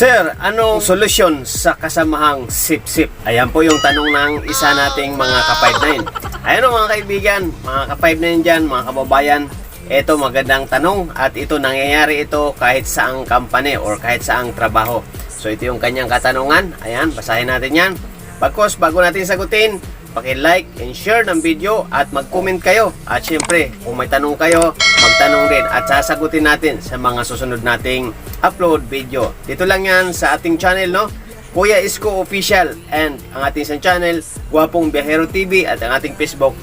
Sir, anong solusyon sa kasamahang sip-sip? Ayan po yung tanong ng isa nating mga ka-59. Ayan o mga kaibigan, mga ka-59 dyan, mga kababayan. Ito magandang tanong at ito nangyayari ito kahit saang company or kahit saang trabaho. So ito yung kanyang katanungan. Ayan, basahin natin yan. Bagkos, bago natin sagutin, paki-like and share ng video at mag-comment kayo. At syempre, kung may tanong kayo, magtanong din at sasagutin natin sa mga susunod nating upload video. Dito lang yan sa ating channel, no? Kuya Isko Official and ang ating isang channel, Guwapong Biyahero TV at ang ating Facebook,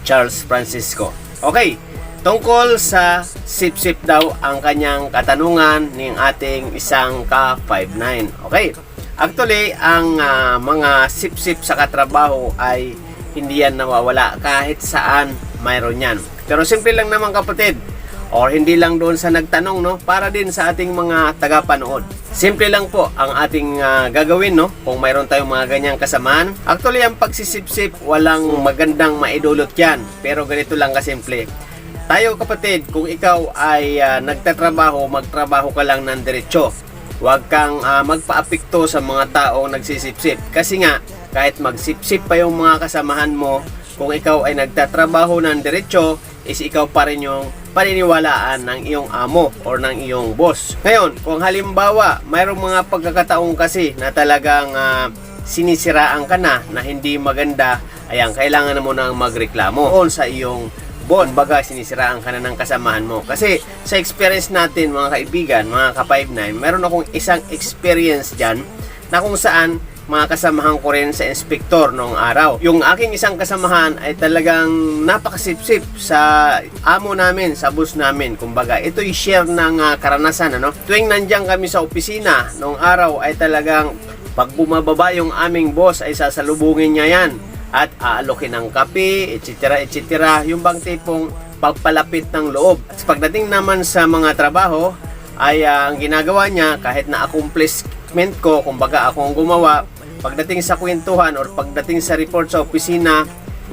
Charles Francisco. Okay, tungkol sa sip-sip daw ang kanyang katanungan ng ating isang ka-59. Okay, actually, ang ah, mga sip-sip sa katrabaho ay hindi yan nawawala kahit saan mayroon yan. Pero simple lang naman kapatid, or hindi lang doon sa nagtanong no? Para din sa ating mga tagapanood. Simple lang po ang ating ah, gagawin no? Kung mayroon tayong mga ganyang kasamaan. Actually ang pagsisip-sip walang magandang maidulot yan. Pero ganito lang kasimple. Tayo kapatid kung ikaw ay ah, nagtatrabaho magtrabaho ka lang ng diretsyo Huwag kang ah, magpaapekto sa mga taong nagsisipsip. Kasi nga, kahit magsipsip pa yung mga kasamahan mo, kung ikaw ay nagtatrabaho ng diretsyo, is ikaw pa rin yung paniniwalaan ng iyong amo or ng iyong boss. Ngayon, kung halimbawa, mayroong mga pagkakataong kasi na talagang ah, sinisiraan ka na na hindi maganda, ayan, kailangan mo nang magreklamo on sa iyong boss. Baga, sinisiraan ka na ng kasamahan mo. Kasi sa experience natin, mga kaibigan, mga ka-59, meron akong isang experience dyan na kung saan mga kasamahan ko rin sa inspektor noong araw. Yung aking isang kasamahan ay talagang napakasipsip sa amo namin, sa boss namin. Kumbaga, ito'y share ng ah, karanasan. Ano? Tuwing nandiyan kami sa opisina noong araw ay talagang pag bumababa yung aming boss ay sasalubungin niya yan at aalokin ng kape, etc. etc. Yung bang tipong pagpalapit ng loob. At pagdating naman sa mga trabaho, ay ah, ang ginagawa niya kahit na accomplishment ko, kumbaga ako ang gumawa, pagdating sa kwentuhan or pagdating sa report sa opisina,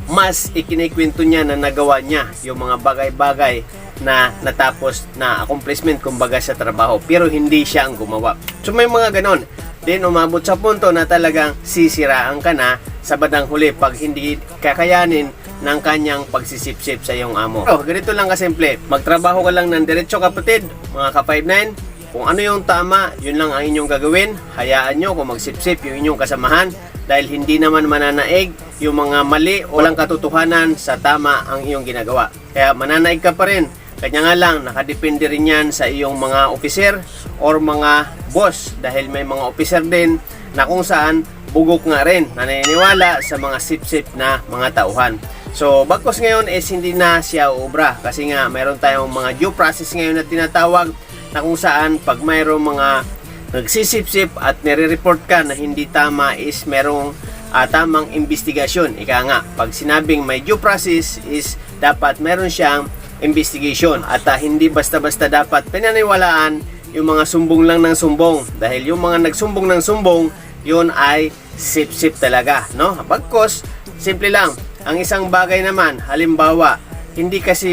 mas ikinikwento niya na nagawa niya yung mga bagay-bagay na natapos na accomplishment kumbaga sa trabaho pero hindi siya ang gumawa. So may mga ganon. Then umabot sa punto na talagang sisiraan ka na sa badang huli pag hindi kakayanin ng kanyang pagsisipsip sa iyong amo. Oh, ganito lang kasimple. Magtrabaho ka lang ng diretsyo kapatid, mga ka-59. Kung ano yung tama, yun lang ang inyong gagawin. Hayaan nyo kung magsipsip yung inyong kasamahan dahil hindi naman mananaig yung mga mali o walang katotohanan sa tama ang iyong ginagawa. Kaya mananaig ka pa rin. Kanya nga lang, nakadepende rin yan sa iyong mga officer or mga boss dahil may mga officer din na kung saan bugok nga rin naniniwala sa mga sip-sip na mga tauhan. So, bagkos ngayon is hindi na siya ubra kasi nga mayroon tayong mga due process ngayon na tinatawag na kung saan pag mayroong mga nagsisip-sip at nire-report ka na hindi tama is merong ah, tamang investigasyon. Ika nga, pag sinabing may due process is dapat meron siyang investigation at ah, hindi basta-basta dapat pinaniwalaan yung mga sumbong lang ng sumbong. Dahil yung mga nagsumbong ng sumbong yun ay sip-sip talaga no? Bagkos simple lang. Ang isang bagay naman halimbawa hindi kasi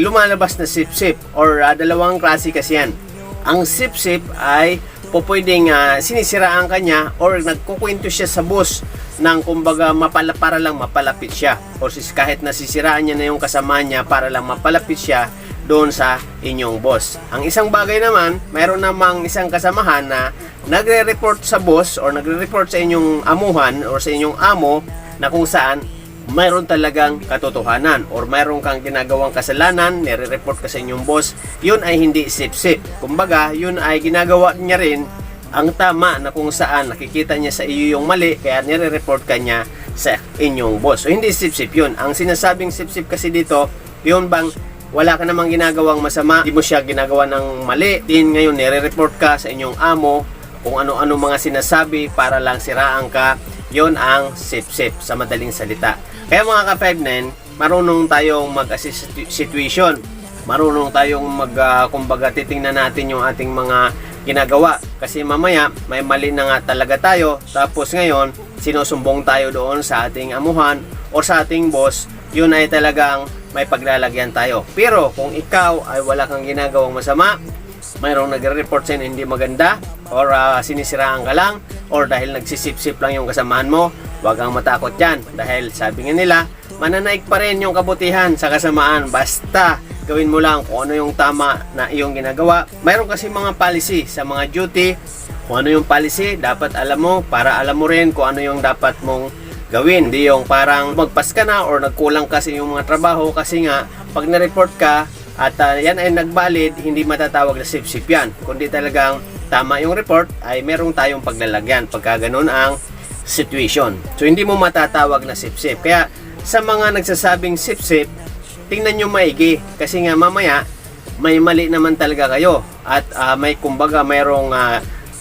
lumalabas na sip-sip or ah, dalawang klase kasi yan ang sip-sip ay po pwedeng ah, sinisiraan kanya or nagkukwento siya sa boss ng kumbaga mapala, para lang mapalapit siya or sis, kahit nasisiraan niya na yung kasama niya para lang mapalapit siya doon sa inyong boss. Ang isang bagay naman, mayroon namang isang kasamahan na nagre-report sa boss or nagre-report sa inyong amuhan or sa inyong amo na kung saan mayroon talagang katotohanan or mayroon kang ginagawang kasalanan, nire-report ka sa inyong boss, yun ay hindi sip-sip. Kumbaga, yun ay ginagawa niya rin ang tama na kung saan nakikita niya sa iyo yung mali, kaya nire-report ka niya sa inyong boss. So, hindi sip-sip yun. Ang sinasabing sip-sip kasi dito, yun bang wala ka namang ginagawang masama, di mo siya ginagawa ng mali, din ngayon nire-report ka sa inyong amo kung ano-ano mga sinasabi para lang siraan ka, yon ang sip-sip sa madaling salita. Kaya mga ka-59, marunong tayong mag-assist situ- situation. Marunong tayong mag, ah, kumbaga, titingnan natin yung ating mga ginagawa. Kasi mamaya, may mali na nga talaga tayo. Tapos ngayon, sinusumbong tayo doon sa ating amuhan o sa ating boss. Yun ay talagang may paglalagyan tayo. Pero kung ikaw ay wala kang ginagawang masama, mayroong nagre-report sa hindi maganda or ah, sinisiraan ka lang or dahil nagsisip-sip lang yung kasamahan mo, huwag kang matakot yan dahil sabi nga nila, mananaig pa rin yung kabutihan sa kasamaan basta gawin mo lang kung ano yung tama na iyong ginagawa. Mayroon kasi mga policy sa mga duty, kung ano yung policy, dapat alam mo para alam mo rin kung ano yung dapat mong gawin. Hindi yung parang magpas ka na or nagkulang kasi yung mga trabaho kasi nga pag na-report ka at ah, yan ay nagbalid, hindi matatawag na sip-sip yan. Kundi talagang tama yung report ay merong tayong paglalagyan pagka ganun ang situation. So hindi mo matatawag na sip-sip. Kaya sa mga nagsasabing sip-sip, tingnan nyo maigi kasi nga mamaya may mali naman talaga kayo at ah, may kumbaga mayroong ah,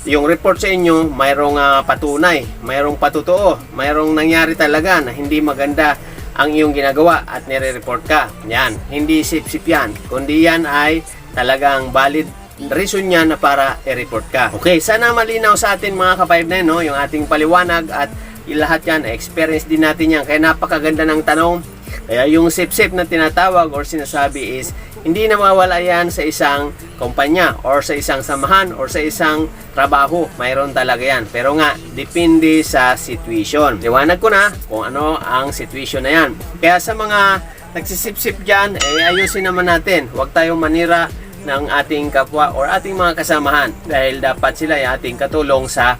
yung report sa inyo mayroong ah, patunay, mayroong patutuo, mayroong nangyari talaga na hindi maganda ang iyong ginagawa at nire-report ka. Yan, hindi sip-sip yan, kundi yan ay talagang valid reason niya na para i-report ka. Okay, sana malinaw sa atin mga ka-59 no, yung ating paliwanag at lahat yan, experience din natin yan. Kaya napakaganda ng tanong. Kaya yung sip-sip na tinatawag or sinasabi is hindi nawawala yan sa isang kumpanya or sa isang samahan or sa isang trabaho. Mayroon talaga yan. Pero nga, depende sa situation. Liwanag ko na kung ano ang situation na yan. Kaya sa mga nagsisip-sip dyan, eh ayusin naman natin. Huwag tayong manira ng ating kapwa or ating mga kasamahan dahil dapat sila ay ating katulong sa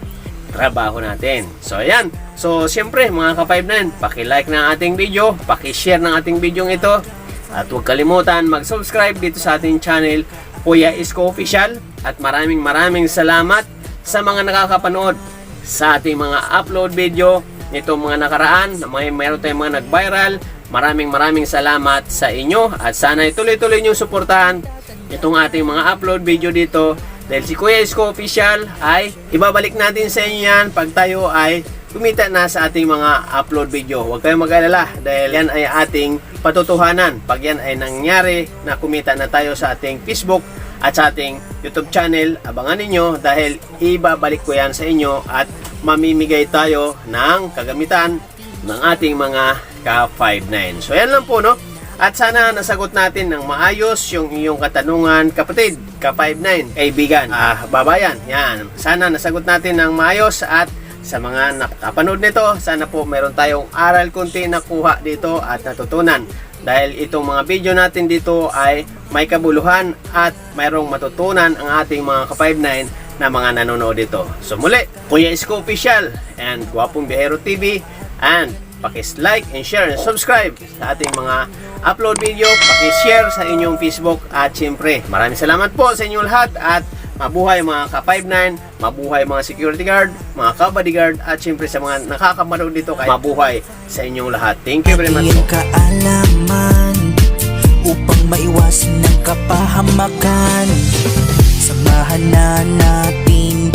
trabaho natin. So ayan. So siyempre mga ka-59, paki-like ng ating video, paki-share ng ating video ito at huwag kalimutan mag-subscribe dito sa ating channel Kuya Isko Official at maraming maraming salamat sa mga nakakapanood sa ating mga upload video nitong mga nakaraan na may mayroon tayong mga nag-viral. Maraming maraming salamat sa inyo at sana ituloy-tuloy nyo suportahan itong ating mga upload video dito dahil si Kuya Isko Official ay ibabalik natin sa inyo yan pag tayo ay kumita na sa ating mga upload video. Huwag kayong mag-alala dahil yan ay ating patutuhanan. Pag yan ay nangyari na kumita na tayo sa ating Facebook at sa ating YouTube channel, abangan ninyo dahil ibabalik ko yan sa inyo at mamimigay tayo ng kagamitan ng ating mga ka-59. So yan lang po no. At sana nasagot natin ng maayos yung iyong katanungan, kapatid, ka-59, kaibigan, ah, babayan. Yan. Sana nasagot natin ng maayos at sa mga nakapanood nito, sana po meron tayong aral kunti na kuha dito at natutunan. Dahil itong mga video natin dito ay may kabuluhan at mayroong matutunan ang ating mga ka-59 na mga nanonood dito. So muli, Kuya Isko Official and Guwapong Bihero TV and pakis-like and share and subscribe sa ating mga upload video, pakis-share sa inyong Facebook. At siyempre, maraming salamat po sa inyong lahat. At mabuhay mga ka-59, mabuhay mga security guard, mga ka-bodyguard at siyempre sa mga nakakamarog dito kay mabuhay sa inyong lahat. Thank you very much po. Kaalaman Upang maiwasan ng kapahamakan. Samahan na natin